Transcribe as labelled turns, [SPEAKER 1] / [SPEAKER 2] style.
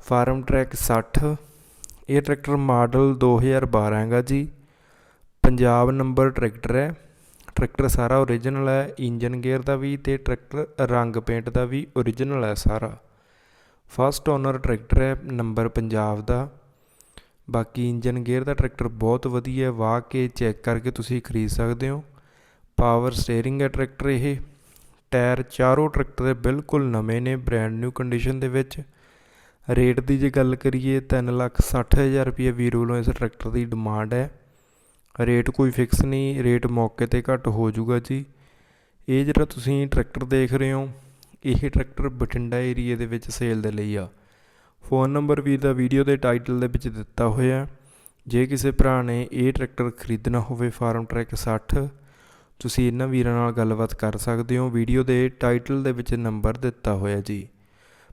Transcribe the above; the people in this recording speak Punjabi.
[SPEAKER 1] ਫਾਰਮ ਟਰੈਕ ਸੱਠ। ਇਹ ਟਰੈਕਟਰ ਮਾਡਲ 2012 ਹੈਗਾ ਜੀ। ਪੰਜਾਬ ਨੰਬਰ ਟਰੈਕਟਰ ਹੈ। ਟਰੈਕਟਰ ਸਾਰਾ ਓਰੀਜਨਲ ਹੈ। ਇੰਜਨ ਗੇਅਰ ਦਾ ਵੀ ਤੇ ਟਰੈਕਟਰ ਰੰਗ ਪੇਂਟ ਦਾ ਵੀ ਓਰੀਜਨਲ ਹੈ ਸਾਰਾ। ਫਸਟ ਓਨਰ ਟਰੈਕਟਰ ਹੈ ਨੰਬਰ ਪੰਜਾਬ ਦਾ। ਬਾਕੀ ਇੰਜਨ ਗੇਅਰ ਦਾ ਟਰੈਕਟਰ ਬਹੁਤ ਵਧੀਆ ਵਾਹ ਕੇ ਚੈੱਕ ਕਰਕੇ ਤੁਸੀਂ ਖਰੀਦ ਸਕਦੇ ਹੋ। ਪਾਵਰ ਸਟੀਅਰਿੰਗ ਹੈ ਟਰੈਕਟਰ ਇਹ। ਟਾਇਰ ਚਾਰੋਂ ਟਰੈਕਟਰ ਦੇ ਬਿਲਕੁਲ ਨਵੇਂ ਨੇ ਬ੍ਰੈਂਡ ਨਿਊ ਕੰਡੀਸ਼ਨ ਦੇ ਵਿੱਚ। ਰੇਟ ਦੀ ਜੇ ਗੱਲ ਕਰੀਏ ਤਿੰਨ ਲੱਖ ਸੱਠ ਹਜ਼ਾਰ ਰੁਪਈਏ ਵੀਰ ਵੱਲੋਂ ਇਸ ਟਰੈਕਟਰ ਦੀ ਡਿਮਾਂਡ ਹੈ। ਰੇਟ ਕੋਈ ਫਿਕਸ ਨਹੀਂ, ਰੇਟ ਮੌਕੇ ਤੇ ਘੱਟ ਹੋ ਜਾਊਗਾ ਜੀ। ਇਹ ਜਿਹੜਾ ਤੁਸੀਂ ਟਰੈਕਟਰ ਦੇਖ ਰਹੇ ਹੋ, ਇਹ ਟਰੈਕਟਰ ਬਠਿੰਡਾ ਏਰੀਏ ਦੇ ਵਿੱਚ ਸੇਲ ਦੇ ਲਈ ਆ। ਫੋਨ ਨੰਬਰ ਵੀ ਦਾ ਵੀਡੀਓ ਦੇ ਟਾਈਟਲ ਦੇ ਵਿੱਚ ਦਿੱਤਾ ਹੋਇਆ ਜੇ ਕਿਸੇ ਭਰਾ ਨੇ ਇਹ ਟਰੈਕਟਰ ਖਰੀਦਣਾ ਹੋਵੇ, ਫਾਰਮ ਟਰੈਕ 60 ਤੁਸੀਂ ਇਹਨਾਂ ਵੀਰਾਂ ਨਾਲ ਗੱਲਬਾਤ ਕਰ ਸਕਦੇ ਹੋ। ਵੀਡੀਓ ਦੇ ਟਾਈਟਲ ਦੇ ਵਿੱਚ ਨੰਬਰ ਦਿੱਤਾ ਹੋਇਆ ਜੀ।